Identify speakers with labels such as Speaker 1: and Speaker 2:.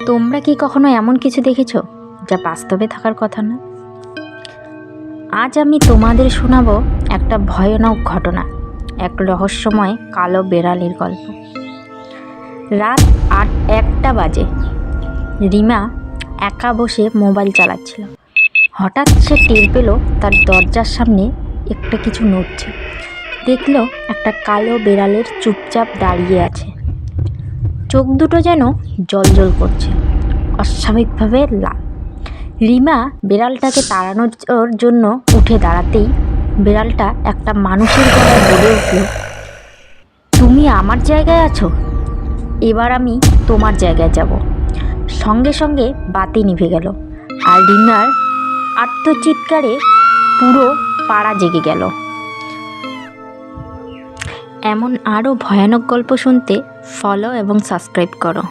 Speaker 1: তোমরা কি কখনো এমন কিছু দেখেছ যা বাস্তবে থাকার কথা না? আজ আমি তোমাদের শোনাব একটা ভয়ানক ঘটনা, এক রহস্যময় কালো বেড়ালের গল্প। রাত আট, একটা বাজে। রিমা একা বসে মোবাইল চালাচ্ছিল। হঠাৎ সে টের পেল তার দরজার সামনে একটা কিছু নড়ছে। দেখল একটা কালো বেড়ালের চুপচাপ দাঁড়িয়ে আছে। চোখ দুটো যেন জলজল করছে। অস্বাভাবিকভাবে লাল। রিমা বেড়ালটাকে তাড়ানোর জন্য উঠে দাঁড়াতেই বেড়ালটা একটা মানুষের গলায় বলে উঠল, তুমি আমার জায়গায় আছো? এবার আমি তোমার জায়গায় যাব। সঙ্গে সঙ্গে বাতি নিভে গেল আর রিমার আত্মচিৎকারে পুরো পাড়া জেগে গেল। এমন আরও ভয়ানক গল্প শুনতে ফলো এবং সাবস্ক্রাইব করো।